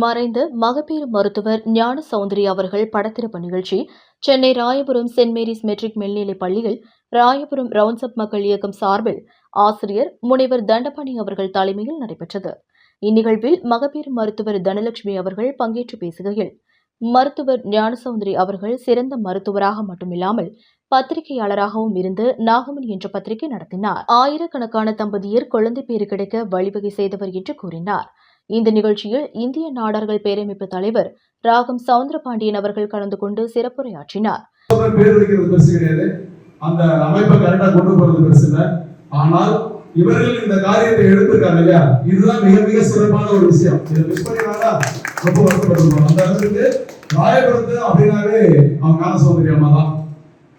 மறைந்த மகப்பேறு மருத்துவர் ஞான சௌந்தரி அவர்கள் படத்திருப்பு நிகழ்ச்சி. Chennai Royapuram saint Mary's matric மேல்நிலைப் பள்ளியில் ராயபுரம் ரவுண்ட்ஸ்அப் மக்கள் இயக்கம் சார்பில் ஆசிரியர் முனைவர் தண்டபாணி அவர்கள் தலைமையில் நடைபெற்றது. இந்நிகழ்வில் மகப்பேறு மருத்துவர் தனலட்சுமி அவர்கள் பங்கேற்று பேசுகையில் மருத்துவர் ஞானசௌந்தரி அவர்கள் சிறந்த மருத்துவராக மட்டுமில்லாமல் பத்திரிகையாளராகவும் இருந்து நாகமணி என்ற பத்திரிகை நடத்தினார். ஆயிரக்கணக்கான தம்பதியர் குழந்தை பேறு கிடைக்க வழிவகை செய்தவர் என்று கூறினார். இந்த நிகழ்ச்சியில் இந்திய நாடார்கள் பேரமைப்பு தலைவர் ராகம் சவுந்தரபாண்டியன் அவர்கள் கலந்து கொண்டு சிறப்புரையாற்றினார். அந்த அமைப்பை கரெக்டா கொண்டு போறது பெருசு இல்ல. ஆனால் இவர்கள் இந்த காரியத்தை எடுத்திருக்காங்க இல்லையா? இதுதான் மிக மிக சிறப்பான ஒரு விஷயம். இதை மிஸ் பண்ணினாலா ரொம்ப வருத்தப்பட்டிருக்கோம் அந்த அளவுக்கு ராயபுரத்து அப்படின்னாவே அவங்க ஞான ஞானசௌந்தரி அம்மா தான்.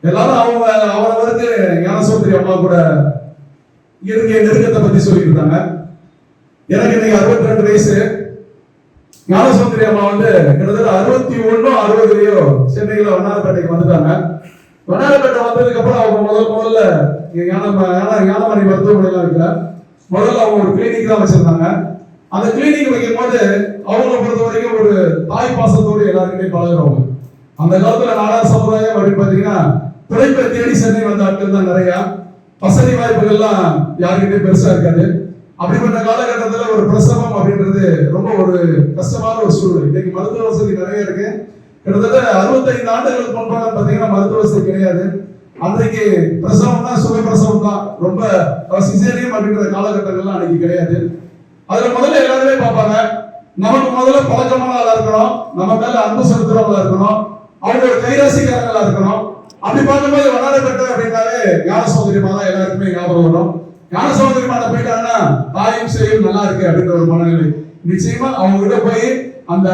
எல்லாரும் அவங்க அவரவருக்கு ஞானசௌந்தரி அம்மா கூட இருக்க நெருக்கத்தை பத்தி சொல்லிட்டு இருந்தாங்க எனக்கு இன்னைக்கு அறுபத்தி ரெண்டு வயசு. ஞானசுந்தரி அம்மா வந்து கிட்டத்தட்ட அறுபத்தி ஒன்னும் அறுபதுலயோ சென்னையில வண்ணாரப்பேட்டைக்கு வந்துட்டாங்க. வண்ணாரப்பேட்டை வந்ததுக்கு அப்புறம் அவங்க முதல் முதல்ல இங்க ஞானமணி மருத்துவமனைலாம் வைக்கல முதல்ல அவங்க ஒரு கிளினிக் தான் வச்சிருந்தாங்க. அந்த கிளினிக் வைக்கும் போது அவங்கள பொறுத்த வரைக்கும் ஒரு தாய் பாசத்தோடு எல்லாருக்கிட்டையும் பழகிறவங்க. அந்த காலத்துல நாடார் சமுதாயம் அப்படின்னு பாத்தீங்கன்னா பிழைப்பை தேடி சென்னை வந்த ஆட்கள் தான் நிறைய. வசதி வாய்ப்புகள்லாம் யாருக்கிட்டே பெருசா இருக்காது. அப்படிப்பட்ட காலகட்டத்துல ஒரு பிரசவம் அப்படின்றது ரொம்ப ஒரு கஷ்டமான ஒரு சூழல் இன்னைக்கு மருத்துவ வசதி நிறைய இருக்கு. கிட்டத்தட்ட அறுபத்தைந்து ஆண்டுகளுக்கு முன்பாக பாத்தீங்கன்னா மருத்துவ வசதி கிடையாது. அன்றைக்கு பிரசவம்னா சுவை பிரசவம் தான். ரொம்ப சிசேரியம் அப்படின்ற காலகட்டங்கள்லாம் அன்னைக்கு கிடையாது. அதுல முதல்ல எல்லாருமே பார்ப்பாங்க நமக்கு முதல்ல பழக்கமானவங்களா இருக்கணும் நம்ம மேல அன்பு செலுத்துறவங்களா இருக்கணும் அவங்க ஒரு கைராசிக்காரங்களா இருக்கணும். அப்படி பார்க்கும்போது வண்ணாரப்பேட்டை அப்படின்னாலே ஞான சௌந்தரியமா தான் எல்லாருக்குமே ஞாபகம் வரும். ஞான மாட்ட போயிட்டாங்கன்னா தாயும் செய்யும் நல்லா இருக்கு அப்படின்ற ஒரு மனநிலை. நிச்சயமா அவங்க கிட்ட போய் அந்த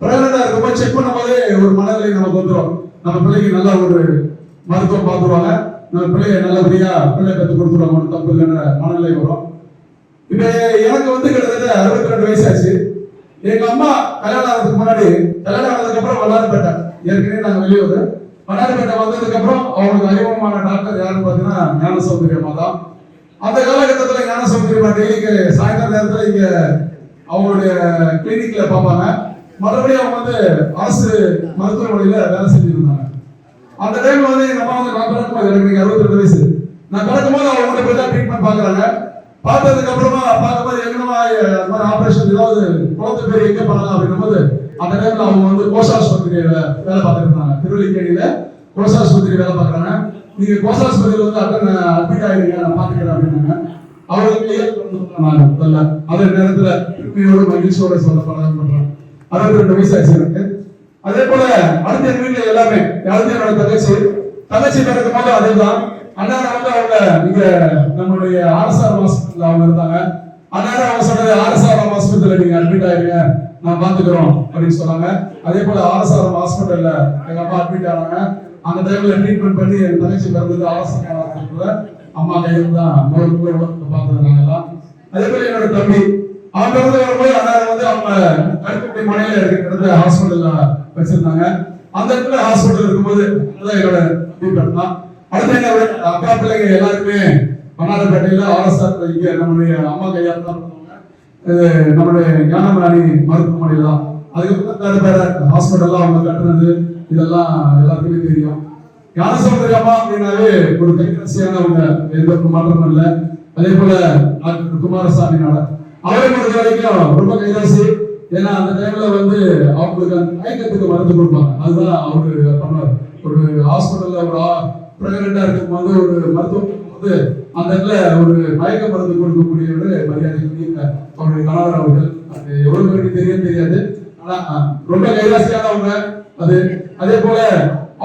பிரெக்னண்டா இருக்கும்போது செக் பண்ணும்போதே ஒரு மனநிலை நமக்கு வந்துடும் நம்ம பிள்ளைக்கு நல்ல ஒரு மருத்துவம் பார்த்துருவாங்க. நம்ம பிள்ளைய நல்லபடியா பிள்ளை பெற்று கொடுத்துருவாங்க. ஒரு தப்பு இல்லைன்ற மனநிலை வரும். இப்ப எனக்கு வந்து கிட்டத்தட்ட அறுபத்தி ரெண்டு வயசு ஆச்சு எங்க அம்மா கல்யாணம் ஆனதுக்கு முன்னாடி கல்யாணம் ஆனதுக்கு அப்புறம் வல்லாரப்பேட்டை ஏற்கனவே நாங்க வெளியூர். வல்லாரப்பேட்டை வந்ததுக்கு அப்புறம் அவங்களுக்கு அறிமுகமான டாக்டர் யாருன்னு பாத்தீங்கன்னா ஞான சௌந்தரியமா அம்மா தான் அந்த காலகட்டத்தில் ஞான சௌந்தரிய டெய்லிக்கு சாயந்தரம் நேரத்தில் இங்க அவங்களுடைய கிளினிக்ல பார்ப்பாங்க. மறுபடியும் அவங்க வந்து அரசு மருத்துவமனையில வேலை செஞ்சுருந்தாங்க. அந்த டைம்ல வந்து எங்க அம்மா வந்து நான் பிறக்கும் எனக்கு இன்னைக்கு அறுபத்தி ரெண்டு வயசு. நான் பிறக்கும்போது அவங்க கூட போய் தான் ட்ரீட்மெண்ட் பாக்குறாங்க பார்த்ததுக்கு அப்புறமா பார்க்கும்போது எங்கனமா அந்த மாதிரி ஆபரேஷன் ஏதாவது குழந்தை பேர் எங்க பண்ணலாம் அப்படின்னும் போது அந்த டைம்ல அவங்க வந்து கோஷாஸ்பத்திரியில வேலை பார்த்துருந்தாங்க திருவள்ளிக்கேணியில கோஷாஸ்பத்திரி வேலை பார்க்குறாங்க. நீங்க கோஷாஸ்பத்திரியில வந்து அட்டன் அட்மிட் ஆயிருங்க நான் பாத்துக்கிறேன் அப்படின்னாங்க. அவருக்கு நான் முதல்ல. அதே நேரத்துல திருப்பியோட மகிழ்ச்சியோட சொல்ல பண்றேன் அறுபத்தி ரெண்டு வயசு ஆச்சு எனக்கு. அதே போல அடுத்த எங்க வீட்டுல எல்லாமே யாருமே என்னோட தங்கச்சி தங்கச்சி பிறக்கும் போது அதேதான். அண்ணா வந்து அவங்க இங்க நம்மளுடைய ஆர்எஸ்ஆர் ஹாஸ்பிட்டல் அவங்க இருந்தாங்க. அண்ணா அவங்க சொன்னது ஆர்எஸ்ஆர் ஹாஸ்பிட்டல் நீங்க அட்மிட் ஆயிருங்க நான் பாத்துக்கிறோம் அப்படின்னு சொன்னாங்க. அதே போல ஆர்எஸ்ஆர் ஹாஸ்பிட்டல்ல எங்க அம்மா அட்மிட் ஆனாங்க. அந்த டைம்ல ட்ரீட்மெண்ட் பண்ணி என் தங்கச்சி பிறந்தது ஆர்எஸ்ஆர் கூட அம்மா கையில் தான் முதல் கூட உலகத்தை பார்த்தது அதே மாதிரி என்னோட தம்பி அவங்க பிறந்து வரும்போது அதாவது வந்து அவங்க கருத்துப்படி மனையில இருக்கிற ஹாஸ்பிட்டல்ல வச்சிருந்தாங்க. அந்த இடத்துல ஹாஸ்பிட்டல் இருக்கும்போது அதுதான் என்னோட ட்ரீட்மெண்ட் தான் அடுத்து என்னோட அக்கா பிள்ளைங்க எல்லாருமே மன்னாரப்பேட்டையில ஆர்எஸ்ஆர் இங்க நம்மளுடைய அம்மா கையால் தான் பண்ணுவாங்க. நம்மளுடைய ஞானமணி மருத்துவமனை தான். அதுக்கப்புறம் வேற வேற ஹாஸ்பிட்டல்லாம் அவங்க கட்டுறது இதெல்லாம் எல்லாத்துக்குமே தெரியும். ஞானசமுதிரி அம்மா அப்படின்னாவே ஒரு கைராசியானவங்க எந்த ஒரு மாற்றம் இல்லை அதே போல டாக்டர் அவரை பொறுத்த வரைக்கும் ரொம்ப கைராசி. ஏன்னா அந்த டைம்ல வந்து அவங்களுக்கு மயக்கத்துக்கு மருந்து கொடுப்பாங்க. அதுதான் அவரு பண்ணுவார் ஒரு ஹாஸ்பிட்டல்ல ஒரு பிரெக்னண்டா இருக்கும் போது ஒரு மருத்துவம் வந்து அந்த இடத்துல ஒரு மயக்க மருந்து கொடுக்கக்கூடிய ஒரு மரியாதைக்குரிய அவருடைய கணவர் அவர்கள். அது எவ்வளவு பேருக்கு தெரியும் தெரியாது. ஆனா ரொம்ப கைராசியானவங்க. அது அதே போல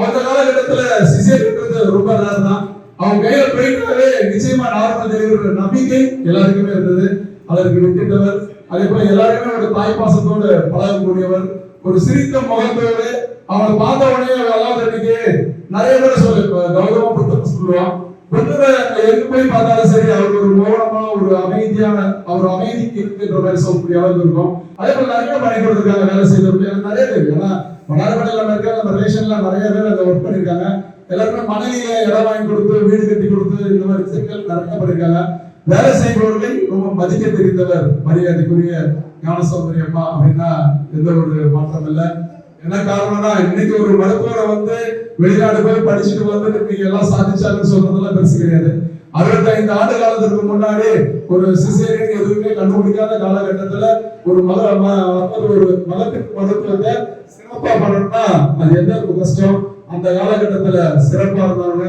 அந்த காலகட்டத்துல சிசேரியன்றது ரொம்ப நேரம் தான் அவங்க கையில போயிட்டாவே நிச்சயமா நார்மல் டெலிவரி நம்பிக்கை எல்லாருக்குமே இருந்தது. அதற்கு வித்திட்டவர் அதே போல எல்லாருக்குமே ஒரு தாய் பாசத்தோடு பழகக்கூடியவர் ஒரு சிரித்த முகத்தோடு அவனை பார்த்த உடனே அல்லாத இன்னைக்கு நிறைய பேர் சொல்லு இப்ப கௌதம புத்தகம் சொல்லுவான். புத்தரை எங்க போய் பார்த்தாலும் சரி அவர் ஒரு மௌனமா ஒரு அமைதியான அவர் அமைதிக்கு இருக்கின்ற மாதிரி சொல்லக்கூடிய அளவுக்கு இருக்கும். அதே போல நிறைய பணிகள் இருக்காங்க வேலை செய்யறது நிறைய பேர். ஏன்னா வடாரப்படையில இருக்கிற நம்ம ரிலேஷன்ல நிறைய பேர் அங்க ஒர்க் பண்ணிருக்காங்க. எல்லாருமே மனைவியில இடம் வாங்கி கொடுத்து வீடு கட்டி கொடுத்து இந்த மாதிரி விஷயங்கள் நிறைய பண்ணிருக்காங்க. வேலை செய்பவர்களை ரொம்ப மதிக்க தெரிந்தவர் மரியாதைக்குரிய ஞானசௌந்தரி அம்மா அப்படின்னா எந்த ஒரு மாற்றம் இல்லை. என்ன காரணம்னா இன்னைக்கு ஒரு மருத்துவரை வந்து வெளிநாடு போய் படிச்சுட்டு வந்து நீங்க எல்லாம் சாதிச்சாருன்னு சொல்றதெல்லாம் பெருசு கிடையாது. அறுபத்தைந்து ஆண்டு காலத்துக்கு முன்னாடி ஒரு சிசேரியன் எதுவுமே கண்டுபிடிக்காத காலகட்டத்துல ஒரு மக ஒரு மகத்திற்கு மருத்துவத்தை சிறப்பா பண்ணணும்னா அது எந்த அளவுக்கு கஷ்டம்? அந்த காலகட்டத்துல சிறப்பா இருந்தாங்க.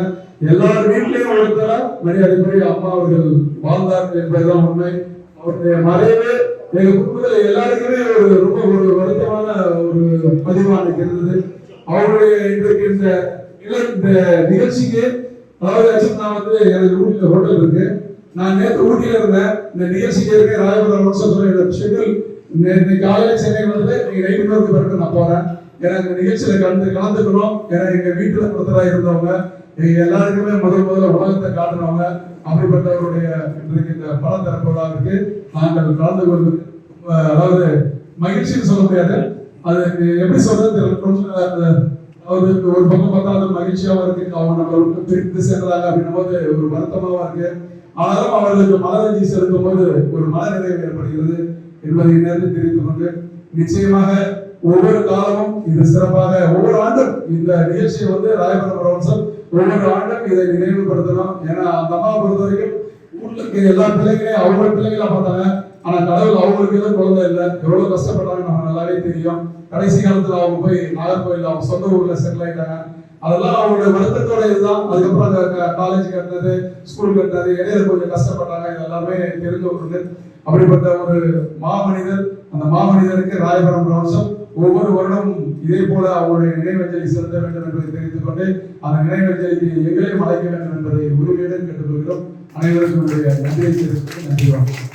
எல்லார் வீட்லயும் ஒருத்தர மரியாதைக்குரிய அம்மா அவர்கள் வாழ்ந்தார்கள் என்பதுதான் உண்மை. அவருடைய மறைவு எங்க குடும்பத்துல எல்லாருக்குமே ஒரு ரொம்ப ஒரு வருத்தமான ஒரு பதிவா எனக்கு இருந்தது அவருடைய இன்றைக்கு இந்த இல்ல- இந்த நிகழ்ச்சிக்கு அதாவது actually நான் வந்து எனக்கு ஊட்டில ஹோட்டல் இருக்கு. நான் நேற்று ஊட்டியில இருந்தேன். இந்த நிகழ்ச்சிக்கு இருக்க ராயபுரம் வருஷத்துல ஷெட்யூல் இன்னைக்கு காலையில சென்னை வந்து நீங்க நைட்டு நோக்கு பிறகு நான் போறேன். ஏன்னா இந்த நிகழ்ச்சியில கலந்து கலந்துக்கணும். ஏன்னா எங்க வீட்டுல ஒருத்தராக இருந்தவங்க எங்க எல்லாருக்குமே முதல் முதல்ல உலகத்தை காட்டுறவங்க அப்படிப்பட்டவருடைய இன்றைக்கு இந்த பல திறப்பு விழாவிற்கு நாங்கள் கலந்து கொண்டு அதாவது மகிழ்ச்சின்னு சொல்ல முடியாது. அது எப்படி சொல்றது தெரியல. கொஞ்சம் அந்த- ஒரு பக்கம் பார்த்தா அது மகிழ்ச்சியாவும் இருக்கு. அவங்க நம்ம பிரித்து பிரிந்து அப்படின்னும் போது ஒரு வருத்தமாவும் இருக்கு. ஆனாலும் அவர்களுக்கு மனரஞ்சி செலுத்தும் போது ஒரு மனநிறைவு ஏற்படுகிறது. என்பதை நேர்ந்து தெரிவித்துக் கொண்டு நிச்சயமாக ஒவ்வொரு காலமும் இது சிறப்பாக ஒவ்வொரு ஆண்டும் இந்த நிகழ்ச்சியை வந்து ராயபுரம் பிரவன்சம் ஒவ்வொரு ஆண்டும் இதை நினைவுபடுத்தணும் ஏன்னா அந்த அம்மாவை பொறுத்த வரைக்கும் ஊர்ல இருக்க எல்லா பிள்ளைங்களையும் அவங்க பிள்ளைங்களா பார்த்தாங்க. ஆனா கடவுள் அவங்களுக்கு எதுவும் குழந்தை இல்லை. எவ்வளவு கஷ்டப்பட்டாங்க நமக்கு நல்லாவே தெரியும். கடைசி காலத்துல அவங்க போய் நாகர்கோயில் அவங்க சொந்த ஊர்ல செட்டில் ஆயிட்டாங்க. அதெல்லாம் அவங்களுடைய வருத்தத்தோட இதுதான். அதுக்கப்புறம் அந்த காலேஜ் கட்டினது ஸ்கூல் கட்டினது இடையில கொஞ்சம் கஷ்டப்பட்டாங்க. இது எல்லாமே தெரிஞ்ச ஒன்று அப்படிப்பட்ட ஒரு மாமனிதர் அந்த மாமனிதருக்கு ராயபுரம் பிரவசம் ஒவ்வொரு வருடமும் இதே போல அவருடைய நினைவஞ்சலி செலுத்த வேண்டும் என்பதை தெரிவித்துக் கொண்டு அந்த நினைவஞ்சலிக்கு எங்களையும் அழைக்க வேண்டும் என்பதை உரிமையுடன் கேட்டுக்கொள்கிறோம். அனைவருக்கும் நன்றியை தெரிவித்து நன்றி வணக்கம்.